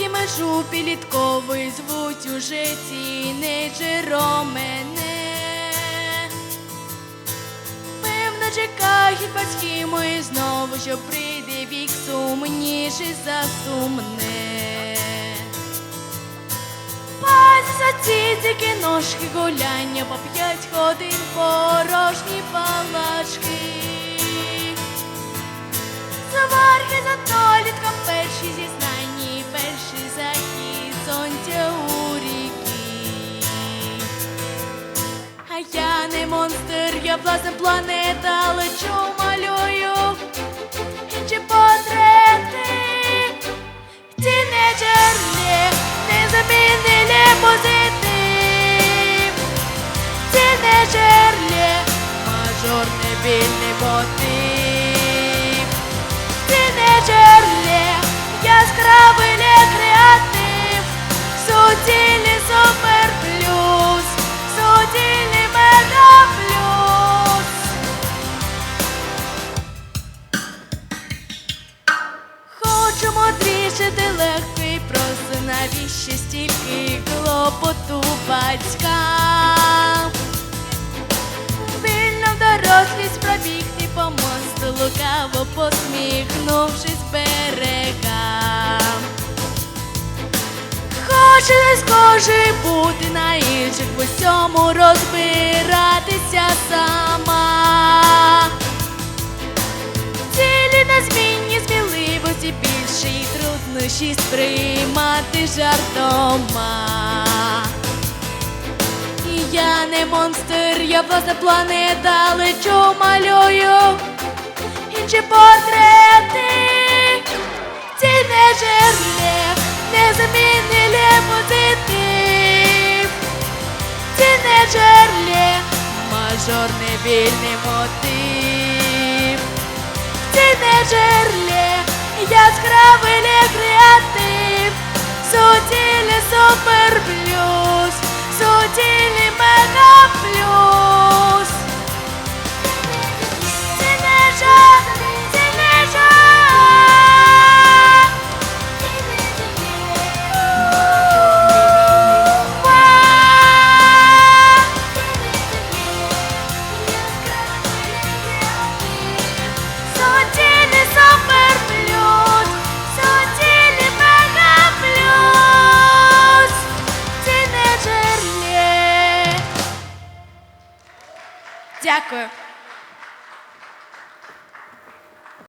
межу підлітковий звуть уже тінейджером мене. Певно, чекають батьки мої знову, що прийде вік сумніший за сумне. Пазі за ці ножки гуляння по п'ять годин порожні палачки. Заварки за толітком я власне планета, лечу малюю інші портрети. Тінейджерлі не замінили позитив. Тінейджерлі мажорний вільний навіщо стільки клопоту батькам? Вільно дорослість пробігти по мосту, лукаво посміхнувшись берегам. Хочу не схожий бути на інших, в усьому розбиратися сама. Труднощі сприймати жартома. Я не монстр, я власна планета, лечу малюю інші портрети. Ці не жерлі, не замінили позитив. Ці не жерлі, мажорний вільний мотив. Ці не жерлі, яскравий лє Дякую.